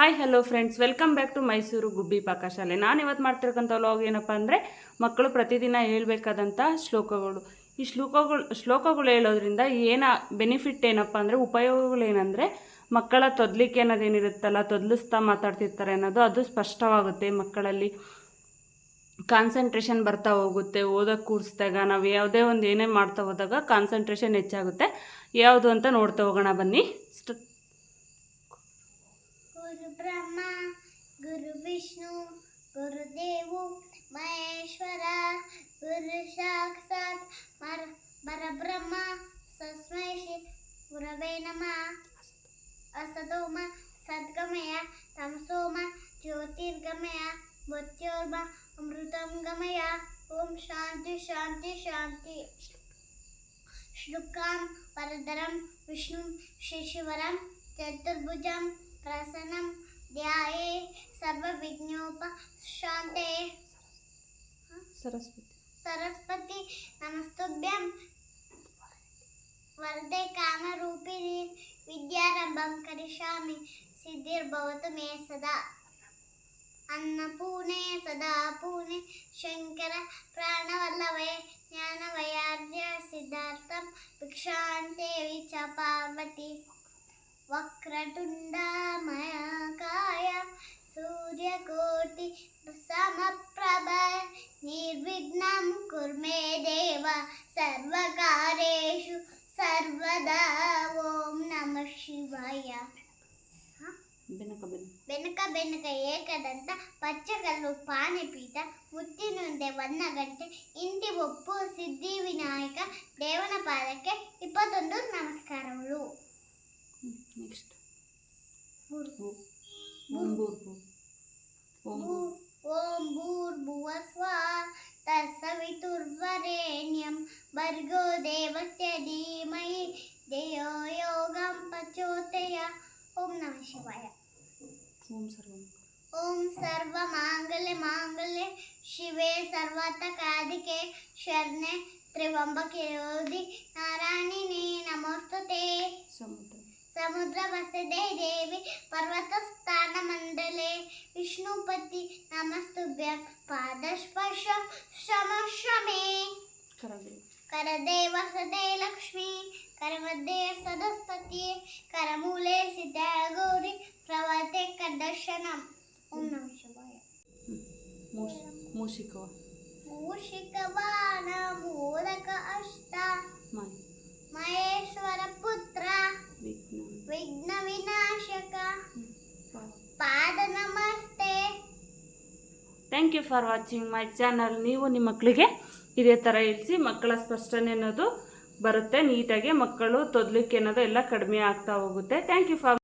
Hi hello friends welcome back to Mysuru Gubbi Pakashale ನಾನು ಇವತ್ತು ಮಾಡ್ತಿರ್ತಕ್ಕಂಥ vlog ಏನಪ್ಪ ಅಂದರೆ, ಮಕ್ಕಳು ಪ್ರತಿದಿನ ಹೇಳಬೇಕಾದಂಥ ಶ್ಲೋಕಗಳು. ಈ ಶ್ಲೋಕಗಳು ಶ್ಲೋಕಗಳು ಹೇಳೋದ್ರಿಂದ ಏನ ಬೆನಿಫಿಟ್ ಏನಪ್ಪ ಅಂದರೆ ಉಪಯೋಗಗಳೇನೆಂದರೆ ಮಕ್ಕಳ ತೊದಲಿಕೆ ಅನ್ನೋದೇನಿರುತ್ತಲ್ಲ, ತೊದಲಿಸ್ತಾ ಮಾತಾಡ್ತಿರ್ತಾರೆ ಅನ್ನೋದು ಅದು ಸ್ಪಷ್ಟವಾಗುತ್ತೆ ಮಕ್ಕಳಲ್ಲಿ. ಕಾನ್ಸಂಟ್ರೇಷನ್ ಬರ್ತಾ ಹೋಗುತ್ತೆ ಓದೋಕ್ಕೆ ಕೂರಿಸಿದಾಗ, ನಾವು ಯಾವುದೇ ಒಂದು ಏನೇ ಮಾಡ್ತಾ ಹೋದಾಗ ಕಾನ್ಸಂಟ್ರೇಷನ್ ಹೆಚ್ಚಾಗುತ್ತೆ. ಯಾವುದು ಅಂತ ನೋಡ್ತಾ ಹೋಗೋಣ ಬನ್ನಿ. బ్రహ్మ గురు విష్ణు గురుదేవు మహేశ్వర గురు సాక్షాత్ మర పరబ్రహ్మ సస్మై శ్రీ గురవే నమ అసదోమ సద్గమయ తమసోమ జ్యోతిర్గమయ మృత్యోర్మ అమృతం గమయ ఓం శాంతి శాంతి శాంతి. శుకాం పరదరం విష్ణు శిశివరం చతుర్భుజం ప్రసన్నం ధ్యాయే సర్వ విఘ్నోప శాంతే సరస్వతి. సరస్వతి నమస్తుభ్యం. వరదే కామరూపిణి విద్యారంభం కరిష్యామి సిద్ధిర్భవతు మే సదా. అన్నపూర్ణే సదా పూర్ణే. శంకర ప్రాణవల్లవే జ్ఞానవయార్య సిద్ధార్థం భిక్షాంతేవి చ పార్వతి. వక్రతుండమయ సూర్యకోటి సమప్రభ నిర్విఘ్నం కుర్మే దేవ సర్వకారేషు సర్వదా ఓం నమ శివాయ. వెనక వెనక. ఏకదంత పచ్చకల్లు పానిపీట ముత్తి నుండి వన్న గంಟೆ ఇంటి ఒప్పు ಸಿದ್ಧಿ ವಿನಾಯಕ ದೇವನ ಪಾದಕ್ಕೆ ಇಪ್ಪತ್ತೊಂದು ನಮಸ್ಕಾರಗಳು ನೆಕ್ಸ್ಟ್ ॐ भूर्भुव स्वा तत्सवितुर्वरेण्यं भर्गो देवस्य धीमहि धियो योगं प्रचोदय। ॐ नमः शिवाय। ॐ सर्वम्। ॐ सर्वमाङ्गले माङ्गले शिवे सर्वतकादिके शरणे त्र्यम्बके योधि नारायणिने नमोऽस्तु समुद्र। समुद्रवसदे देवी पर्वतस्थान विष्णुपती नमस्तुभ्य पादस्पर्श समशमे करदे वसदे लक्ष्मी करवदे सदस्पती करमूले सिद्ध्या गौरी प्रवर्ते कदर्शनम ओम नम शिवाय मूषिकवा मूषिकवा नमोदक अष्टा thank you for watching my channel ನೀವು ನಿಮ್ಮ ಮಕ್ಕಳಿಗೆ ಇದೇ ಥರ ಇರಿಸಿ ಮಕ್ಕಳ ಸ್ಪಷ್ಟನೆ ಅನ್ನೋದು ಬರುತ್ತೆ. ನೀಟಾಗಿ ಮಕ್ಕಳು ತೊದಲಿಕ್ಕೆ ಅನ್ನೋದು ಎಲ್ಲ ಕಡಿಮೆ ಆಗ್ತಾ ಹೋಗುತ್ತೆ. Thank you for